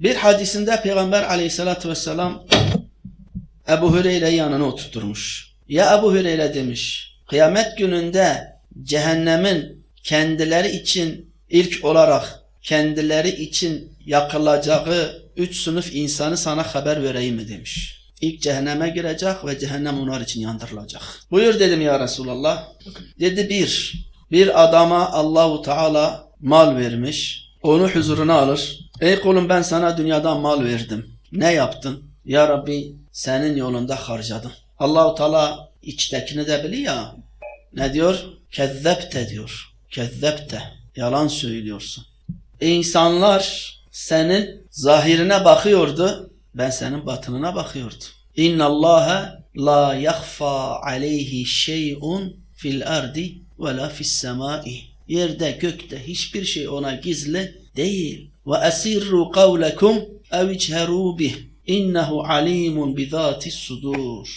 Bir hadisinde Peygamber aleyhissalatü vesselam Ebu Hüreyre'yi yanına oturtturmuş. Ya Ebu Hüreyre demiş, kıyamet gününde cehennemin kendileri için ilk olarak kendileri için yakılacağı üç sınıf insanı sana haber vereyim mi demiş. İlk cehenneme girecek ve cehennem onlar için yandırılacak. Buyur dedim ya Resulallah. Dedi bir, bir adama Allahu Teala mal vermiş. Onu huzuruna alır. Ey kulum ben sana dünyadan mal verdim. Ne yaptın? Ya Rabbi senin yolunda harcadım. Allahu Teala içtekini de biliyor. Ne diyor? Kezzepte diyor. Kezzepte. Yalan söylüyorsun. İnsanlar senin zahirine bakıyordu. Ben senin batınına bakıyordum. İnna Allaha la yakhfa aleyhi şey'un fil ardi ve la fis. Yerde gökte hiçbir şey ona gizli değil. Ve esirru kavlekum ev içheru bih. İnnehu alimun bi zatis sudur.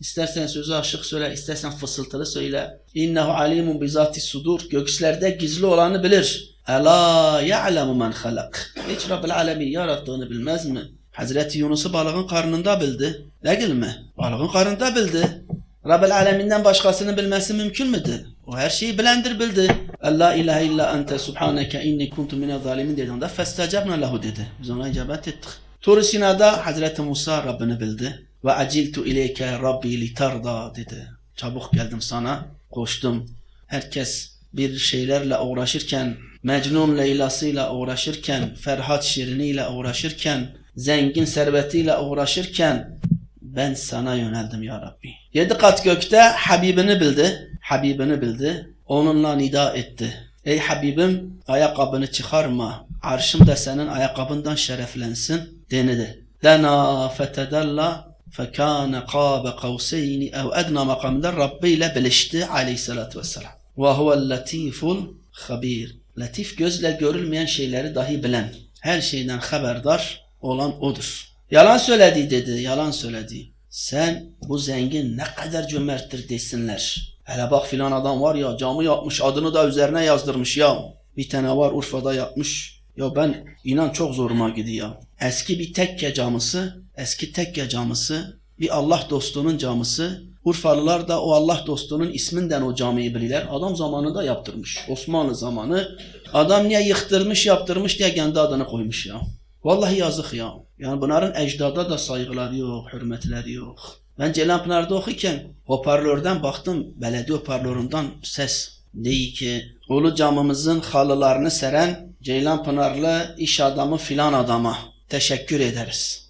İstersen sözü açık söyle, istersen fısıltılı söyle. İnnehu alimun bi zatis sudur. Gökslerde gizli olanı bilir. Ela ya'lemu men halak. Hiç Rabbil Alemin yarattığını bilmez mi? Hazreti Yunus'u balığın karnında bildi. Değil mi? Balığın karnında bildi. Rabbil Alemin'den başkasını bilmesi mümkün müdür? O her şeyi bilendir bildi. La ilahe illa ente subhaneke inni kuntu mine zalimin dedi. Onda festecebna lehu dedi. Biz ona icabet ettik. Tur Sina'da Hazreti Musa Rabbini bildi. Ve aciltu ileyke Rabbi litarda dedi. Çabuk geldim sana, koştum. Herkes bir şeylerle uğraşırken, Mecnun Leyla'sıyla uğraşırken, Ferhat Şirin'iyle uğraşırken, zengin servetiyle uğraşırken ben sana yöneldim ya Rabbi. Yedi kat gökte Habibini bildi. Habibini bildi. Onunla nida etti. Ey Habibim ayakkabını çıkarma. Arşım da senin ayakkabından şereflensin denedi. Dena fetedella fekâne kâbe kavseyni ev edna makamda Rabbi ile bilişti aleyhissalatü vesselam. Ve huvel latiful habir. Latif gözle görülmeyen şeyleri dahi bilen, her şeyden haberdar olan odur. Yalan söyledi dedi, yalan söyledi. Sen bu zengin ne kadar cömerttir desinler. Hele bak filan adam var ya camı yapmış adını da üzerine yazdırmış ya. Bir tane var Urfa'da yapmış. Ya ben inan çok zoruma gidiyor. Eski bir tekke camısı, eski tekke camısı, bir Allah dostunun camısı. Urfalılar da o Allah dostunun isminden o camiyi bilirler. Adam zamanında yaptırmış. Osmanlı zamanı. Adam niye yıktırmış yaptırmış diye kendi adını koymuş ya. Vallahi yazık ya. Yani bunların ecdada da saygıları yok, hürmetleri yok. Ben Ceylanpınar'da okurken hoparlörden baktım, belediye hoparlöründen ses. Değil ki, Ulu camımızın halılarını seren Ceylanpınarlı iş adamı filan adama teşekkür ederiz.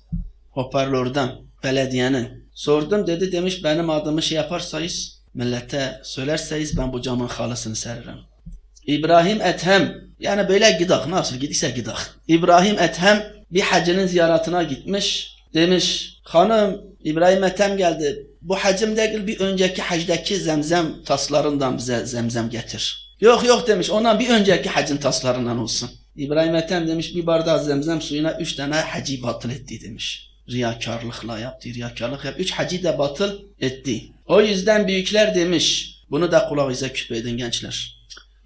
Hoparlörden, belediyenin. Sordum dedi demiş benim adımı şey yaparsanız, millete söylerseniz ben bu camın halısını seririm. İbrahim Ethem yani böyle gidak nasıl gidiyse gidak. İbrahim Ethem bir hacının ziyaretine gitmiş. Demiş hanım İbrahim Ethem geldi. Bu hacım değil bir önceki hacdaki zemzem taslarından bize zemzem getir. Yok yok demiş ondan bir önceki hacın taslarından olsun. İbrahim Ethem demiş bir bardak zemzem suyuna üç tane hacı batıl etti demiş. Riyakarlıkla yaptı, riyakarlık yaptı. Üç hacı da batıl etti. O yüzden büyükler demiş. Bunu da kulağınıza küpedin gençler.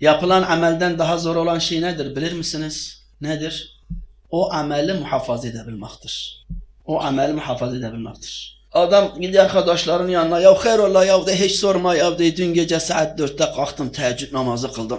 Yapılan amelden daha zor olan şey nedir bilir misiniz? Nedir? O ameli muhafaza edebilmektir. O ameli muhafaza edebilmektir. Adam gidiyor arkadaşların yanına ya hayrola ya de hiç sorma ya de dün gece saat dörtte kalktım teheccüd namazı kıldım.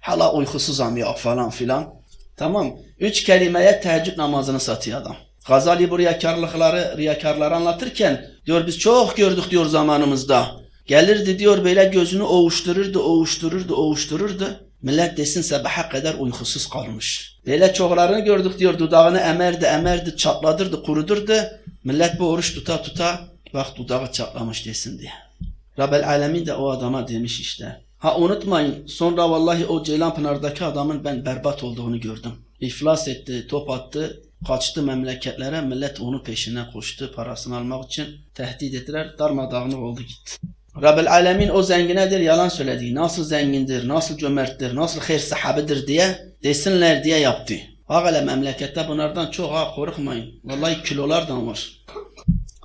Hala uykusuzam ya falan filan. Tamam. Üç kelimeye teheccüd namazını satıyor adam. Gazali bu riyakarlıkları, riyakarları anlatırken diyor biz çok gördük diyor zamanımızda. Gelirdi diyor böyle gözünü ovuştururdu, ovuştururdu, ovuştururdu. Millet desin sabaha kadar uykusuz kalmış. Böyle çoklarını gördük diyor dudağını emerdi, emerdi, çatladırdı, kurudurdu. Millet bu oruç tuta tuta bak dudağı çatlamış desin diye. Rabbel Alemin de o adama demiş işte. Ha unutmayın sonra vallahi o Ceylanpınar'daki adamın ben berbat olduğunu gördüm. İflas etti, top attı, kaçtı memleketlere millet onun peşine koştu parasını almak için tehdit ettiler darmadağınık oldu gitti. Rabbel Alemin o zenginedir yalan söyledi. Nasıl zengindir, nasıl cömerttir, nasıl hayır sahabedir diye desinler diye yaptı. Ağale memlekette bunlardan çok ha korkmayın. Vallahi kilolardan var.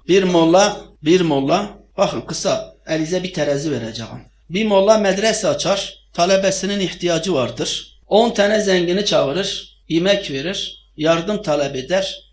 Bir molla, bir molla, bakın kısa elize bir terazi vereceğim. Bir molla medrese açar, talebesinin ihtiyacı vardır. 10 tane zengini çağırır, yemek verir. yardım talep eder.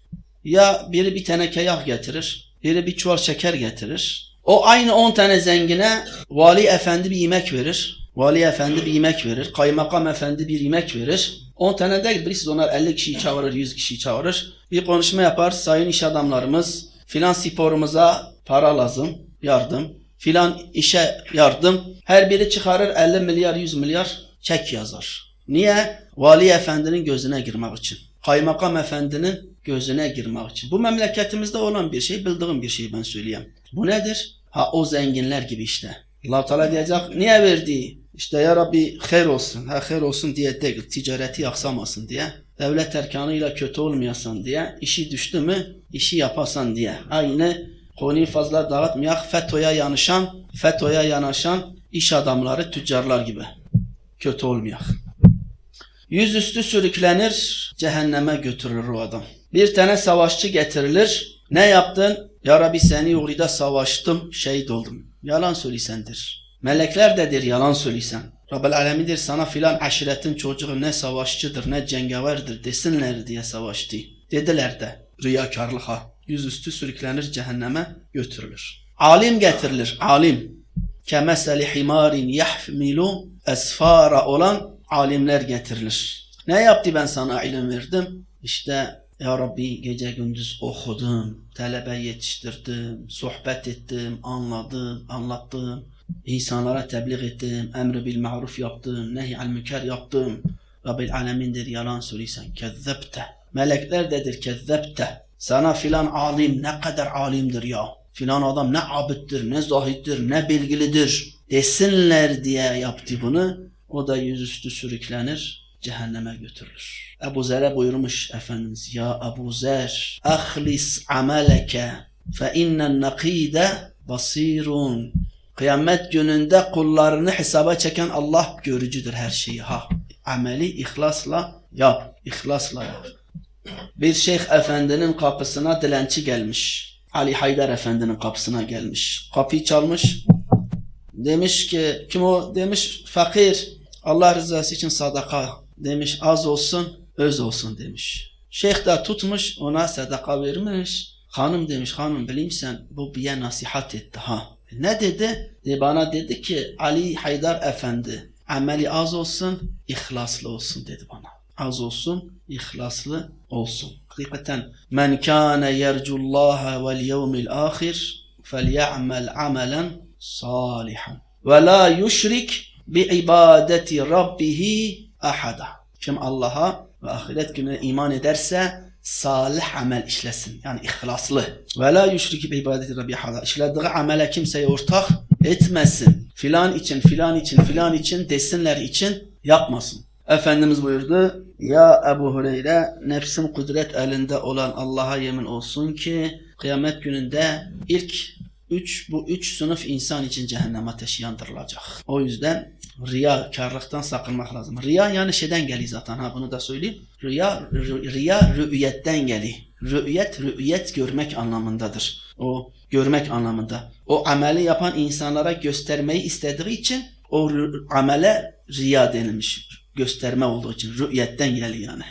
Ya biri bir teneke yağ getirir, biri bir çuval şeker getirir. O aynı 10 tane zengine vali efendi bir yemek verir. Vali efendi bir yemek verir. Kaymakam efendi bir yemek verir. 10 tane değil birisi onlar 50 kişiyi çağırır, 100 kişiyi çağırır. Bir konuşma yapar. Sayın iş adamlarımız filan sporumuza para lazım, yardım. Filan işe yardım. Her biri çıkarır 50 milyar, 100 milyar çek yazar. Niye? Vali efendinin gözüne girmek için. Kaymakam efendinin gözüne girmek için. Bu memleketimizde olan bir şey, bildiğim bir şey ben söyleyeyim. Bu nedir? Ha o zenginler gibi işte. allah Teala diyecek niye verdi? İşte ya Rabbi hayır olsun, ha hayır olsun diye değil, ticareti yaksamasın diye. Devlet erkanıyla kötü olmayasın diye. işi düştü mü işi yapasan diye. Aynı konuyu fazla dağıtmayak. FETÖ'ye yanışan, FETÖ'ye yanaşan iş adamları, tüccarlar gibi. Kötü olmayak. Yüzüstü sürüklenir, cehenneme götürülür o adam. Bir tane savaşçı getirilir. Ne yaptın? Ya Rabbi seni uğrida savaştım, şehit oldum. Yalan söyleysendir. Melekler dedir yalan söyleysen. Rabbel Alemin'dir sana filan aşiretin çocuğu ne savaşçıdır ne cengaverdir desinler diye savaştı. Dediler de riyakarlık ha. Yüzüstü sürüklenir cehenneme götürülür. Alim getirilir alim. Kemeseli himarin yahmilu esfara olan alimler getirilir. Ne yaptı ben sana ilim verdim? İşte ya Rabbi gece gündüz okudum, talebe yetiştirdim, sohbet ettim, anladım, anlattım. İnsanlara tebliğ ettim, emri bil maruf yaptım, nehy al münker yaptım. Rabbil alemindir yalan söyleysen kezzepte. Melekler dedir kezzepte. Sana filan alim ne kadar alimdir ya. Filan adam ne abittir, ne zahittir, ne bilgilidir desinler diye yaptı bunu. O da yüzüstü sürüklenir, cehenneme götürülür. Ebu Zer'e buyurmuş Efendimiz, Ya Ebu Zer, ahlis ameleke fe innen nakide basirun. Kıyamet gününde kullarını hesaba çeken Allah görücüdür her şeyi. Ha, ameli ihlasla yap, ihlasla yap. Bir şeyh efendinin kapısına dilenci gelmiş. Ali Haydar efendinin kapısına gelmiş. Kapıyı çalmış. Demiş ki kim o? Demiş fakir. Allah rızası için sadaka. Demiş az olsun öz olsun demiş. Şeyh de tutmuş ona sadaka vermiş. Hanım demiş hanım bileyim sen bu biye nasihat etti ha. Ne dedi? De bana dedi ki Ali Haydar Efendi ameli az olsun ihlaslı olsun dedi bana. Az olsun ihlaslı olsun. Hakikaten men kana yercullaha vel yevmil ahir salihan ve la yushrik bi ibadeti rabbihi ahada. Kim Allah'a ve ahiret gününe iman ederse salih amel işlesin. Yani ihlaslı. Ve la yushrik bi ibadeti rabbihi ahada. İşlediği amele kimseye ortak etmesin. Filan için, filan için, filan için desinler için yapmasın. Efendimiz buyurdu. Ya Ebu Hureyre nefsim kudret elinde olan Allah'a yemin olsun ki kıyamet gününde ilk üç bu üç sınıf insan için cehennem ateşi yandırılacak. O yüzden riyakarlıktan sakınmak lazım. Riya yani şeyden geliyor zaten ha bunu da söyleyeyim. Riya, riya rü'yetten geliyor. Rü'yet, rü'yet görmek anlamındadır. O görmek anlamında. O ameli yapan insanlara göstermeyi istediği için o amele riya denilmiş. Gösterme olduğu için rü'yetten geliyor yani.